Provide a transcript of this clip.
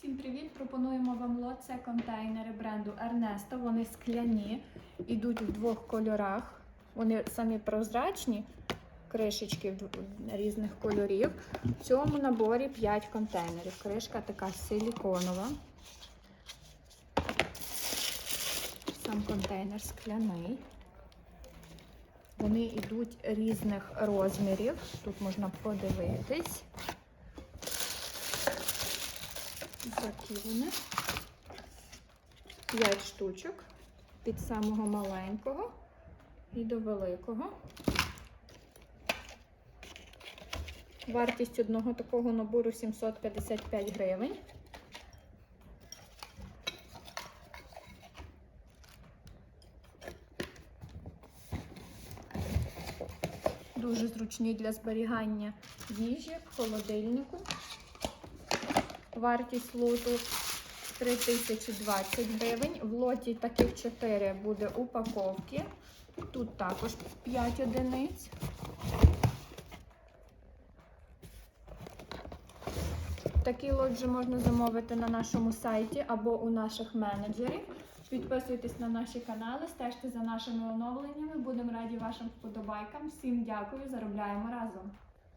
Всім привіт! Пропонуємо вам лот. Це контейнери бренду Ernesto. Вони скляні, ідуть в двох кольорах. Вони самі прозрачні, кришечки різних кольорів. В цьому наборі 5 контейнерів. Кришка така силіконова. Сам контейнер скляний. Вони йдуть різних розмірів. Тут можна подивитись. Такі вони. 5 штучок від самого маленького і до великого. Вартість одного такого набору 755 гривень. Дуже зручний для зберігання їжі в холодильнику. Вартість лоту 3020 гривень. В лоті таких 4 буде упаковки. Тут також 5 одиниць. Такий лот вже можна замовити на нашому сайті або у наших менеджерів. Підписуйтесь на наші канали, стежте за нашими оновленнями. Будемо раді вашим вподобайкам. Всім дякую, заробляємо разом.